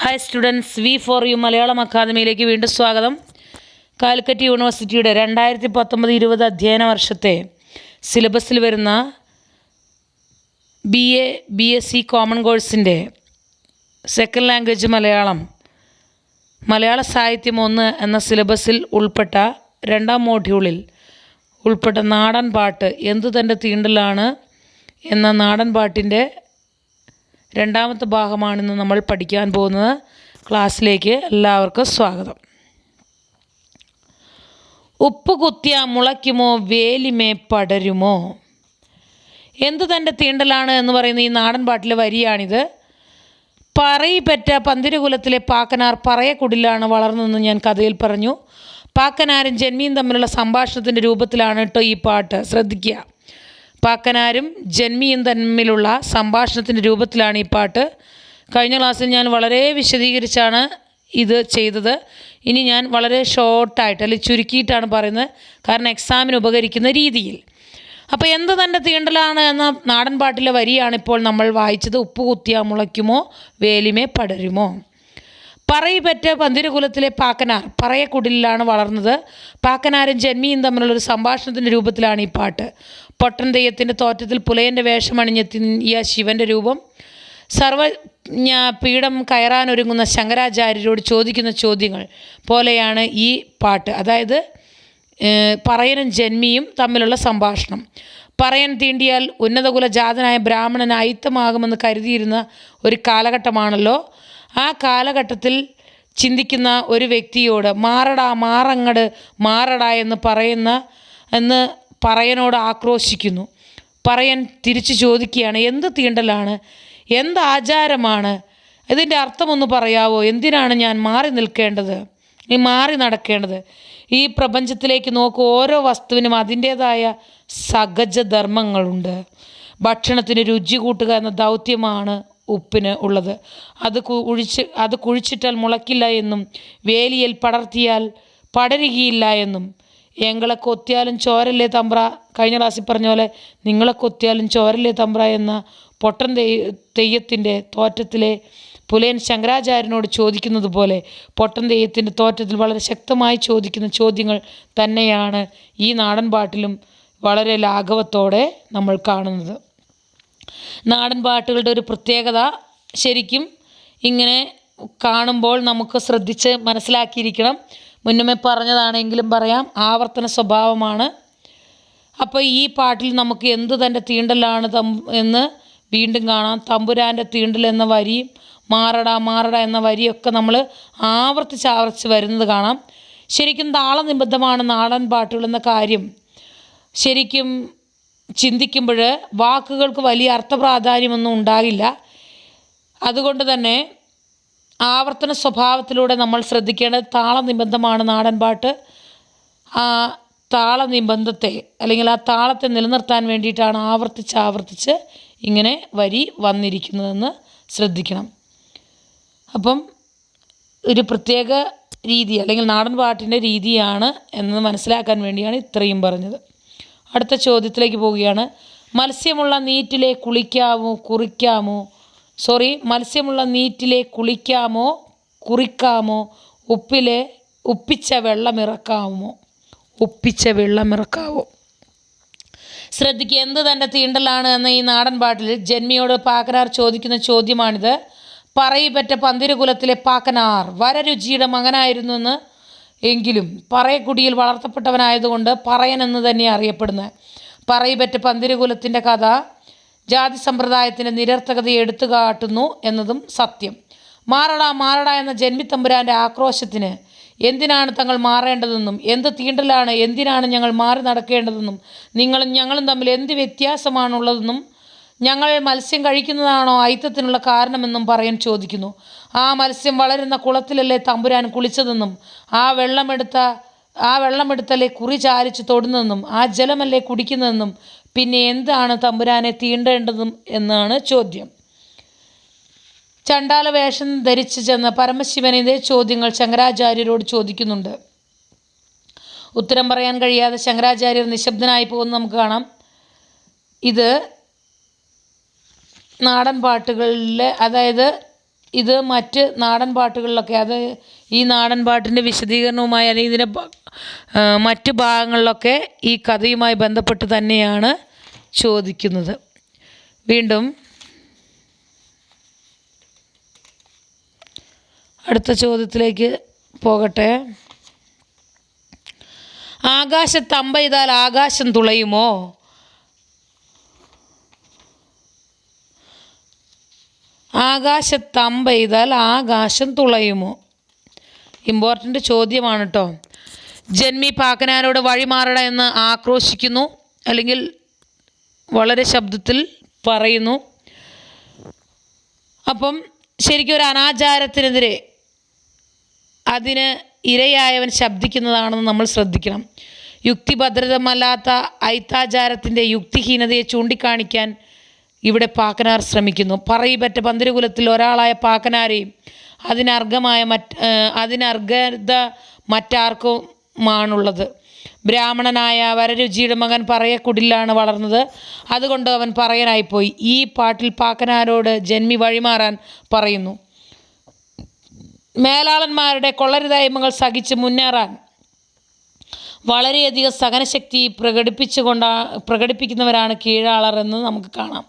Hi students we for you Malayalam അക്കാദമിയിലേക്ക് വീണ്ടും സ്വാഗതം. കാലിക്കറ്റ് യൂണിവേഴ്സിറ്റിയുടെ രണ്ടായിരത്തി പത്തൊമ്പത് ഇരുപത് അധ്യയന വർഷത്തെ സിലബസിൽ വരുന്ന B A B S C common കോഴ്സിന്റെ സെക്കൻഡ് ലാംഗ്വേജ് മലയാളം മലയാള സാഹിത്യം ഒന്ന് എന്ന സിലബസിൽ ഉൾപ്പെട്ട രണ്ടാം മോഡ്യൂളിൽ ഉൾപ്പെട്ട നാടൻ പാട്ട് എന്തു തന്റെ തീണ്ടലാണ് എന്ന നാടൻ പാട്ടിന്റെ രണ്ടാമത്തെ ഭാഗമാണിന്ന് നമ്മൾ പഠിക്കാൻ പോകുന്നത്. ക്ലാസ്സിലേക്ക് എല്ലാവർക്കും സ്വാഗതം. ഉപ്പ് കുത്തിയ മുളയ്ക്കുമോ വേലിമേ പടരുമോ? എന്തു തന്റെ തീണ്ടലാണ് എന്ന് പറയുന്ന ഈ നാടൻ പാട്ടിലെ വരിയാണിത്. പറയിപ്പറ്റ പന്തിരുകുലത്തിലെ പാക്കനാർ പറയക്കുടിലാണ് വളർന്നതെന്ന് ഞാൻ കഥയിൽ പറഞ്ഞു. പാക്കനാരും ജന്മിയും തമ്മിലുള്ള സംഭാഷണത്തിന്റെ രൂപത്തിലാണ് കേട്ടോ ഈ പാട്ട്. ശ്രദ്ധിക്കുക പാക്കനാരും ജന്മിയും തമ്മിലുള്ള സംഭാഷണത്തിന്റെ രൂപത്തിലാണ് ഈ പാട്ട്. കഴിഞ്ഞ ക്ലാസ്സിൽ ഞാൻ വളരെ വിശദീകരിച്ചാണ് ഇത് ചെയ്തത്. ഇനി ഞാൻ വളരെ ഷോർട്ടായിട്ട് അല്ലെങ്കിൽ ചുരുക്കിയിട്ടാണ് പറയുന്നത്. കാരണം എക്സാമിന് ഉപകരിക്കുന്ന രീതിയിൽ. അപ്പോൾ എന്ത് തന്റെ തീണ്ടലാണ് എന്ന നാടൻ പാട്ടിലെ വരിയാണ് ഇപ്പോൾ നമ്മൾ വായിച്ചത്. ഉപ്പ് കുത്തിയാ മുളയ്ക്കുമോ വേലിമേ പടരുമോ? പറയിപ്പറ്റ പന്തിരകുലത്തിലെ പാക്കനാർ. പറയക്കുടിലാണ് വളർന്നത്. പാക്കനാരും ജന്മിയും തമ്മിലുള്ളൊരു സംഭാഷണത്തിന്റെ രൂപത്തിലാണ് ഈ പാട്ട്. പൊട്ടൻ തെയ്യത്തിന്റെ തോറ്റത്തിൽ പുലയന്റെ വേഷമണിഞ്ഞെത്തിയ ശിവന്റെ രൂപം. സർവ പീഠം കയറാനൊരുങ്ങുന്ന ശങ്കരാചാര്യരോട് ചോദിക്കുന്ന ചോദ്യങ്ങൾ പോലെയാണ് ഈ പാട്ട്. അതായത് പറയനും ജന്മിയും തമ്മിലുള്ള സംഭാഷണം. പറയൻ തീണ്ടിയാൽ ഉന്നതകുല ജാതനായ ബ്രാഹ്മണൻ അയിത്തമാകുമെന്ന് കരുതിയിരുന്ന ഒരു കാലഘട്ടമാണല്ലോ. ആ കാലഘട്ടത്തിൽ ചിന്തിക്കുന്ന ഒരു വ്യക്തിയോട് മാറടാ മാറങ്ങട് മാറടാ എന്ന് പറയുന്ന എന്ന് പറയനോട് ആക്രോശിക്കുന്നു. പറയൻ തിരിച്ചു ചോദിക്കുകയാണ് എന്ത് തീണ്ടലാണ്? എന്ത് ആചാരമാണ്? ഇതിന്റെ അർത്ഥമൊന്ന് പറയാവോ? എന്തിനാണ് ഞാൻ മാറി നിൽക്കേണ്ടത്? ഈ മാറി നടക്കേണ്ടത്? ഈ പ്രപഞ്ചത്തിലേക്ക് നോക്കൂ ഓരോ വസ്തുവിനും അതിന്റേതായ സഹജധർമ്മങ്ങളുണ്ട്. ഭക്ഷണത്തിന് രുചി കൂട്ടുക എന്ന ദൗത്യമാണ് ഉപ്പിന് ഉള്ളത്. അത് കുഴിച്ച് അത് കുഴിച്ചിട്ടാൽ മുളയ്ക്കില്ല എന്നും വേലിയിൽ പടർത്തിയാൽ പടരുകയില്ല എന്നും. എങ്ങളെ കൊത്തിയാലും ചോരല്ലേ തമ്പ്ര? കഴിഞ്ഞ ക്ലാസ്സിൽ പറഞ്ഞ പോലെ നിങ്ങളെ കൊത്തിയാലും ചോരല്ലേ തമ്പ്ര എന്ന പൊട്ടൻ തെയ്യ തെയ്യത്തിന്റെ തോറ്റത്തിലെ പുലയൻ ശങ്കരാചാര്യനോട് ചോദിക്കുന്നത് പോലെ പൊട്ടൻ തെയ്യത്തിന്റെ തോറ്റത്തിൽ വളരെ ശക്തമായി ചോദിക്കുന്ന ചോദ്യങ്ങൾ തന്നെയാണ് ഈ നാടൻ പാട്ടിലും വളരെ ലാഘവത്തോടെ നമ്മൾ കാണുന്നത്. നാടൻ പാട്ടുകളുടെ ഒരു പ്രത്യേകത ശരിക്കും ഇങ്ങനെ കാണുമ്പോൾ നമുക്ക് ശ്രദ്ധിച്ച് മനസ്സിലാക്കിയിരിക്കണം. മുന്നമേ പറഞ്ഞതാണെങ്കിലും പറയാം ആവർത്തന സ്വഭാവമാണ്. അപ്പോൾ ഈ പാട്ടിൽ നമുക്ക് എന്ത് തന്റെ തീണ്ടലാണ് തം എന്ന് വീണ്ടും കാണാം. തമ്പുരാന്റെ തീണ്ടൽ എന്ന വരിയും മാറട മാറട എന്ന വരിയൊക്കെ നമ്മൾ ആവർത്തിച്ച് ആവർത്തിച്ച് വരുന്നത് കാണാം. ശരിക്കും താളനിബദ്ധമാണ് നാടൻ പാട്ടുകൾ എന്ന കാര്യം. ശരിക്കും ചിന്തിക്കുമ്പോൾ വാക്കുകൾക്ക് വലിയ അർത്ഥപ്രാധാന്യമൊന്നും ഉണ്ടാകില്ല. അതുകൊണ്ട് തന്നെ ആവർത്തന സ്വഭാവത്തിലൂടെ നമ്മൾ ശ്രദ്ധിക്കേണ്ടത് താളനിബന്ധമാണ് നാടൻ പാട്ട് ആ താളനിബന്ധത്തെ അല്ലെങ്കിൽ ആ താളത്തെ നിലനിർത്താൻ വേണ്ടിയിട്ടാണ് ആവർത്തിച്ച് ആവർത്തിച്ച് ഇങ്ങനെ വരി വന്നിരിക്കുന്നതെന്ന് ശ്രദ്ധിക്കണം. അപ്പം ഒരു പ്രത്യേക രീതി അല്ലെങ്കിൽ നാടൻ പാട്ടിന്റെ രീതിയാണ് എന്ന് മനസ്സിലാക്കാൻ വേണ്ടിയാണ് ഇത്രയും പറഞ്ഞത്. അടുത്ത ചോദ്യത്തിലേക്ക് പോവുകയാണ്. മത്സ്യമുള്ള നീറ്റിലെ കുളിക്കാമോ കുറിക്കാമോ സോറി മത്സ്യമുള്ള നീറ്റിലെ കുളിക്കാമോ കുറിക്കാമോ ഉപ്പിലെ ഉപ്പിച്ച വെള്ളമിറക്കാമോ ഉപ്പിച്ച വെള്ളമിറക്കാവോ ശ്രദ്ധിക്കുക എന്ത് തന്റെ തീണ്ടലാണ് എന്ന ഈ നാടൻ പാട്ടിൽ ജന്മിയോട് പാക്കനാർ ചോദിക്കുന്ന ചോദ്യമാണിത്. പറയിപ്പറ്റ പന്തിരുകുലത്തിലെ പാക്കനാർ വരരുചിയുടെ മകനായിരുന്നു എന്ന് എങ്കിലും പറയക്കുടിയിൽ വളർത്തപ്പെട്ടവനായതുകൊണ്ട് പറയൻ എന്ന് തന്നെ അറിയപ്പെടുന്നത്. പറയിപ്പറ്റ പന്തിരുകുലത്തിന്റെ കഥ ജാതി സമ്പ്രദായത്തിന്റെ നിരർത്ഥകതയെ എടുത്തു കാട്ടുന്നു എന്നതും സത്യം. മാറട മാറട എന്ന ജന്മിത്തമ്പുരാന്റെ ആക്രോശത്തിന് എന്തിനാണ് തങ്ങൾ മാറേണ്ടതെന്നും എന്ത് തീണ്ടലാണ് എന്തിനാണ് ഞങ്ങൾ മാറി നടക്കേണ്ടതെന്നും നിങ്ങളും ഞങ്ങളും തമ്മിൽ എന്ത് വ്യത്യാസമാണുള്ളതെന്നും ഞങ്ങൾ മത്സ്യം കഴിക്കുന്നതാണോ ഐത്തത്തിനുള്ള കാരണമെന്നും പറയാൻ ചോദിക്കുന്നു. ആ മത്സ്യം വളരുന്ന കുളത്തിലല്ലേ തമ്പുരാൻ കുളിച്ചതെന്നും ആ വെള്ളമെടുത്ത ആ വെള്ളമെടുത്തല്ലേ കുറി ചാരിച്ച് തൊടുന്നതെന്നും ആ ജലമല്ലേ കുടിക്കുന്നതെന്നും പിന്നെ എന്താണ് തമ്പുരാനെ തീണ്ടേണ്ടതും എന്നാണ് ചോദ്യം. ചണ്ടാല വേഷം ധരിച്ച് ചെന്ന പരമശിവൻ ചോദ്യങ്ങൾ ശങ്കരാചാര്യരോട് ചോദിക്കുന്നുണ്ട്. ഉത്തരം പറയാൻ കഴിയാതെ ശങ്കരാചാര്യർ നിശബ്ദനായി പോകുന്നത് നമുക്ക് കാണാം. ഇത് നാടൻ പാട്ടുകളിലെ അതായത് ഇത് മറ്റ് നാടൻ പാട്ടുകളിലൊക്കെ അത് ഈ നാടൻ പാട്ടിന്റെ വിശദീകരണവുമായി അല്ലെങ്കിൽ ഇതിന്റെ മറ്റ് ഭാഗങ്ങളിലൊക്കെ ഈ കഥയുമായി ബന്ധപ്പെട്ട് തന്നെയാണ് ചോദിക്കുന്നത്. വീണ്ടും അടുത്ത ചോദ്യത്തിലേക്ക് പോകട്ടെ. ആകാശത്തമ്പ ചെയ്താൽ ആകാശം തുളയുമോ? ആകാശത്തമ്പ ചെയ്താൽ ആകാശം തുളയുമോ? ഇമ്പോർട്ടന്റ് ചോദ്യമാണ് കേട്ടോ ജന്മി പാക്കനാരോട് വഴിമാറട എന്ന് ആക്രോശിക്കുന്നു അല്ലെങ്കിൽ വളരെ ശബ്ദത്തിൽ പറയുന്നു. അപ്പം ശരിക്കും ഒരു അനാചാരത്തിനെതിരെ അതിന് ഇരയായവൻ ശബ്ദിക്കുന്നതാണെന്ന് നമ്മൾ ശ്രദ്ധിക്കണം. യുക്തിഭദ്രതമല്ലാത്ത ഐത്താചാരത്തിന്റെ യുക്തിഹീനതയെ ചൂണ്ടിക്കാണിക്കാൻ ഇവിടെ പാക്കനാർ ശ്രമിക്കുന്നു. പറയിപ്പറ്റ പന്തിരുകുലത്തിൽ ഒരാളായ പാക്കനാരെയും അതിനർഹമായ മറ്റ് അതിനർഹത മറ്റാർക്കുമാണുള്ളത്. ബ്രാഹ്മണനായ വരരുചിയുടെ മകൻ പറയക്കുടിലാണ് വളർന്നത്. അതുകൊണ്ട് അവൻ പറയനായിപ്പോയി. ഈ പാട്ടിൽ പാക്കനാരോട് ജന്മി വഴിമാറാൻ പറയുന്നു. മേലാളന്മാരുടെ കൊള്ളരുതായ്മകൾ സഹിച്ച് മുന്നേറാൻ വളരെയധികം സഹനശക്തി പ്രകടിപ്പിച്ചുകൊണ്ട പ്രകടിപ്പിക്കുന്നവരാണ് കീഴാളർ എന്ന് നമുക്ക് കാണാം.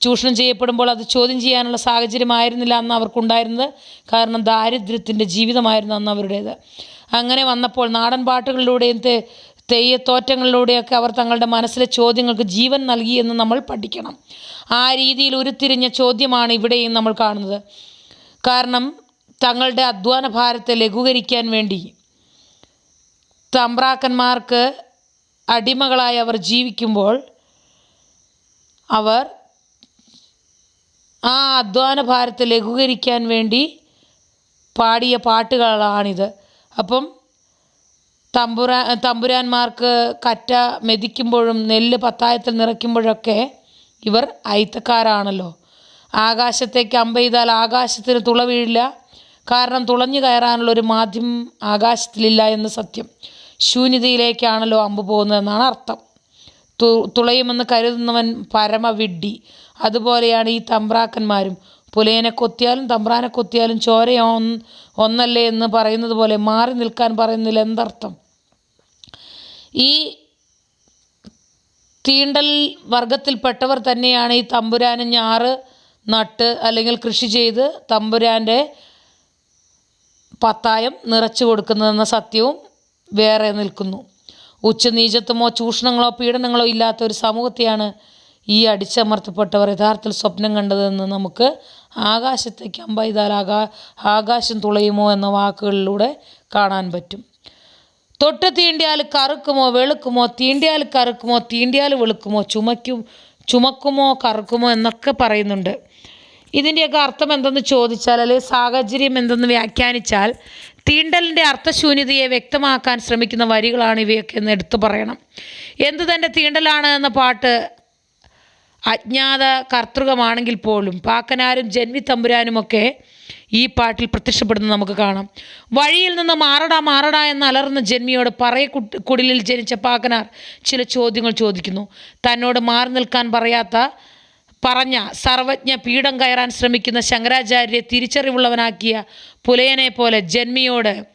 ചൂഷണം ചെയ്യപ്പെടുമ്പോൾ അത് ചോദ്യം ചെയ്യാനുള്ള സാഹചര്യമായിരുന്നില്ല അന്ന് അവർക്കുണ്ടായിരുന്നത്. കാരണം ദാരിദ്ര്യത്തിന്റെ ജീവിതമായിരുന്നു അന്ന് അവരുടേത്. അങ്ങനെ വന്നപ്പോൾ നാടൻ പാട്ടുകളിലൂടെയും തെയ്യത്തോറ്റങ്ങളിലൂടെയൊക്കെ അവർ തങ്ങളുടെ മനസ്സിലെ ചോദ്യങ്ങൾക്ക് ജീവൻ നൽകി എന്ന് നമ്മൾ പഠിക്കണം. ആ രീതിയിൽ ഉരുത്തിരിഞ്ഞ ചോദ്യമാണ് ഇവിടെയും നമ്മൾ കാണുന്നത്. കാരണം തങ്ങളുടെ അധ്വാന ഭാരത്തെ ലഘൂകരിക്കാൻ വേണ്ടി തമ്പ്രാക്കന്മാർക്ക് അടിമകളായി അവർ ജീവിക്കുമ്പോൾ അവർ ആ അധ്വാന ഭാരത്തെ ലഘൂകരിക്കാൻ വേണ്ടി പാടിയ പാട്ടുകളാണിത്. അപ്പം തമ്പുരാ തമ്പുരാന്മാർക്ക് കറ്റ മെതിക്കുമ്പോഴും നെല്ല് പത്തായത്തിൽ നിറയ്ക്കുമ്പോഴൊക്കെ ഇവർ അയിത്തക്കാരാണല്ലോ. ആകാശത്തേക്ക് അമ്പ ചെയ്താൽ ആകാശത്തിന് തുള വീഴില്ല. കാരണം തുളഞ്ഞു കയറാനുള്ള ഒരു മാധ്യമം ആകാശത്തിലില്ല എന്ന് സത്യം. ശൂന്യതയിലേക്കാണല്ലോ അമ്പ് പോകുന്നതെന്നാണ് അർത്ഥം. തു തുളയുമെന്ന് കരുതുന്നവൻ പരമവിഡ്ഢി. അതുപോലെയാണ് ഈ തമ്പ്രാക്കന്മാരും. പുലയനെ കൊത്തിയാലും തമ്പ്രാനെ കൊത്തിയാലും ചോര ഒന്നല്ലേ എന്ന് പറയുന്നത് പോലെ മാറി നിൽക്കാൻ പറയുന്നതിൽ എന്തർത്ഥം? ഈ തീണ്ടൽ വർഗത്തിൽപ്പെട്ടവർ തന്നെയാണ് ഈ തമ്പുരാന് ഞാറ് നട്ട് അല്ലെങ്കിൽ കൃഷി ചെയ്ത് തമ്പുരാന്റെ പത്തായം നിറച്ചു കൊടുക്കുന്നതെന്ന സത്യവും വേറെ നിൽക്കുന്നു. ഉച്ചനീചത്വമോ ചൂഷണങ്ങളോ പീഡനങ്ങളോ ഇല്ലാത്ത ഒരു സമൂഹത്തെയാണ് ഈ അടിച്ചമർത്തപ്പെട്ടവർ യഥാർത്ഥത്തിൽ സ്വപ്നം കണ്ടതെന്ന് നമുക്ക് ആകാശത്തേക്ക് അമ്പ ചെയ്താൽ ആകാ ആകാശം തുളയുമോ എന്ന വാക്കുകളിലൂടെ കാണാൻ പറ്റും. തൊട്ട് തീണ്ടിയാൽ കറുക്കുമോ വെളുക്കുമോ തീണ്ടിയാൽ കറുക്കുമോ തീണ്ടിയാൽ വെളുക്കുമോ ചുമയ്ക്കും ചുമക്കുമോ കറുക്കുമോ എന്നൊക്കെ പറയുന്നുണ്ട്. ഇതിന്റെയൊക്കെ അർത്ഥം എന്തെന്ന് ചോദിച്ചാൽ അല്ലെങ്കിൽ സാഹചര്യം എന്തെന്ന് വ്യാഖ്യാനിച്ചാൽ തീണ്ടലിന്റെ അർത്ഥശൂന്യതയെ വ്യക്തമാക്കാൻ ശ്രമിക്കുന്ന വരികളാണ് ഇവയൊക്കെ എന്ന് എടുത്തു പറയണം. എന്ത് തന്റെ തീണ്ടലാണ് എന്ന പാട്ട് അജ്ഞാത കർത്തൃകമാണെങ്കിൽ പോലും പാക്കനാരും ജന്മി തമ്പുരാനുമൊക്കെ ഈ പാട്ടിൽ പ്രത്യക്ഷപ്പെടുന്നത് നമുക്ക് കാണാം. വഴിയിൽ നിന്ന് മാറടാ മാറടാ എന്ന് അലർന്ന ജന്മിയോട് പറയ കുടിലിൽ ജനിച്ച പാക്കനാർ ചില ചോദ്യങ്ങൾ ചോദിക്കുന്നു. തന്നോട് മാറി നിൽക്കാൻ പറയാത്ത പറഞ്ഞ സർവജ്ഞ പീഠം കയറാൻ ശ്രമിക്കുന്ന ശങ്കരാചാര്യരെ തിരിച്ചറിവുള്ളവനാക്കിയ പുലയനെ പോലെ ജന്മിയോട്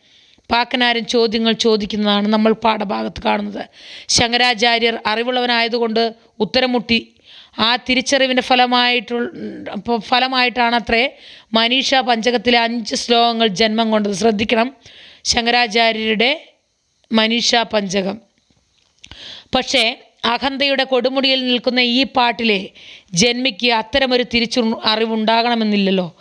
പാക്കനാരൻ ചോദ്യങ്ങൾ ചോദിക്കുന്നതാണ് നമ്മൾ പാഠഭാഗത്ത് കാണുന്നത്. ശങ്കരാചാര്യർ അറിവുള്ളവനായതുകൊണ്ട് ഉത്തരമുട്ടി. ആ തിരിച്ചറിവിന്റെ ഫലമായിട്ടുള്ള ഫലമായിട്ടാണ് ഫലമായിട്ടാണത്രേ മനീഷ പഞ്ചകത്തിലെ അഞ്ച് ശ്ലോകങ്ങൾ ജന്മം കൊണ്ടത്. ശ്രദ്ധിക്കണം. ശങ്കരാചാര്യരുടെ മനീഷ പഞ്ചകം. പക്ഷേ അഹന്തയുടെ കൊടുമുടിയിൽ നിൽക്കുന്ന ഈ പാട്ടിലെ ജന്മിക്ക് അത്തരമൊരു തിരിച്ചു അറിവുണ്ടാകണമെന്നില്ലല്ലോ.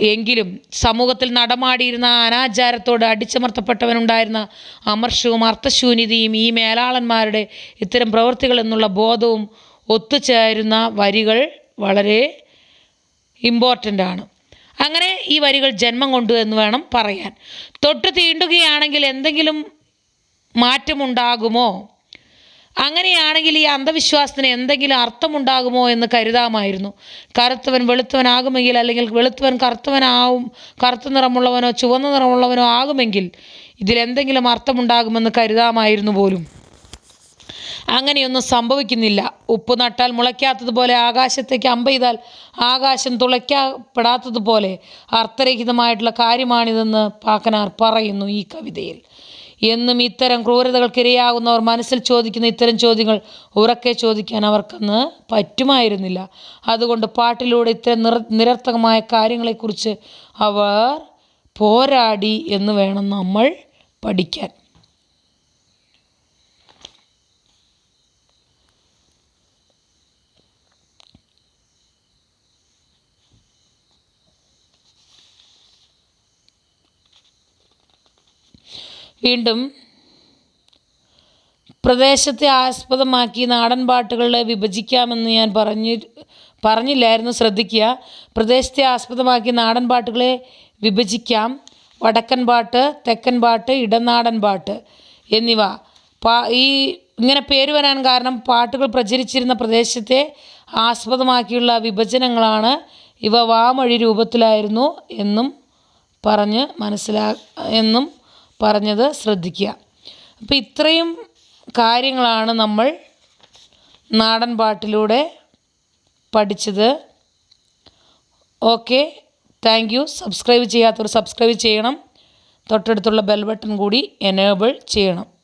എങ്കിലും സമൂഹത്തിൽ നടമാടിയിരുന്ന അനാചാരത്തോട് അടിച്ചമർത്തപ്പെട്ടവനുണ്ടായിരുന്ന അമർഷവും അർത്ഥശൂന്യതയും ഈ മേലാളന്മാരുടെ ഇത്തരം പ്രവൃത്തികൾ എന്നുള്ള ബോധവും ഒത്തുചേരുന്ന വരികൾ വളരെ ഇമ്പോർട്ടന്റ് ആണ്. അങ്ങനെ ഈ വരികൾ ജന്മം കൊണ്ടു എന്ന് വേണം പറയാൻ. തൊട്ട് തീണ്ടുകയാണെങ്കിൽ എന്തെങ്കിലും മാറ്റമുണ്ടാകുമോ? അങ്ങനെയാണെങ്കിൽ ഈ അന്ധവിശ്വാസത്തിന് എന്തെങ്കിലും അർത്ഥമുണ്ടാകുമോ എന്ന് കരുതാമായിരുന്നു. കറുത്തവൻ വെളുത്തവനാകുമെങ്കിൽ അല്ലെങ്കിൽ വെളുത്തവൻ കറുത്തവനാവും കറുത്ത നിറമുള്ളവനോ ചുവന്ന നിറമുള്ളവനോ ആകുമെങ്കിൽ ഇതിലെന്തെങ്കിലും അർത്ഥമുണ്ടാകുമെന്ന് കരുതാമായിരുന്നു പോലും. അങ്ങനെയൊന്നും സംഭവിക്കുന്നില്ല. ഉപ്പ് നട്ടാൽ മുളയ്ക്കാത്തതുപോലെ ആകാശത്തേക്ക് അമ്പെയ്താൽ ആകാശം തുളയ്ക്കപ്പെടാത്തതുപോലെ അർത്ഥരഹിതമായിട്ടുള്ള കാര്യമാണിതെന്ന് പാക്കനാർ പറയുന്നു ഈ കവിതയിൽ. എന്നും ഇത്തരം ക്രൂരതകൾക്കിരയാകുന്നവർ മനസ്സിൽ ചോദിക്കുന്ന ഇത്തരം ചോദ്യങ്ങൾ ഉറക്കെ ചോദിക്കാൻ അവർക്കന്ന് പറ്റുമായിരുന്നില്ല. അതുകൊണ്ട് പാട്ടിലൂടെ ഇത്തരം നിർ നിരർത്ഥകമായ കാര്യങ്ങളെക്കുറിച്ച് അവർ പോരാടി എന്ന് വേണം നമ്മൾ പഠിക്കാൻ. വീണ്ടും പ്രദേശത്തെ ആസ്പദമാക്കി നാടൻ പാട്ടുകളെ വിഭജിക്കാമെന്ന് ഞാൻ പറഞ്ഞു പറഞ്ഞില്ലായിരുന്നു ശ്രദ്ധിക്കുക. പ്രദേശത്തെ ആസ്പദമാക്കി നാടൻ പാട്ടുകളെ വിഭജിക്കാം. വടക്കൻ പാട്ട് തെക്കൻ പാട്ട് ഇടനാടൻ പാട്ട് എന്നിവ. പാ ഈ ഇങ്ങനെ പേര് വരാൻ കാരണം പാട്ടുകൾ പ്രചരിച്ചിരുന്ന പ്രദേശത്തെ ആസ്പദമാക്കിയുള്ള വിഭജനങ്ങളാണ്. ഇവ വാമൊഴി രൂപത്തിലായിരുന്നു എന്നും പറഞ്ഞ് മനസ്സിലാ എന്നും പറഞ്ഞത് ശ്രദ്ധിക്കുക. അപ്പോൾ ഇത്രയും കാര്യങ്ങളാണ് നമ്മൾ നാടൻ പാട്ടിലൂടെ പഠിച്ചത്. ഓക്കെ. Thank you. സബ്സ്ക്രൈബ് ചെയ്യാത്തവർ സബ്സ്ക്രൈബ് ചെയ്യണം. തൊട്ടടുത്തുള്ള ബെൽ ബട്ടൺ കൂടി എനേബിൾ ചെയ്യണം.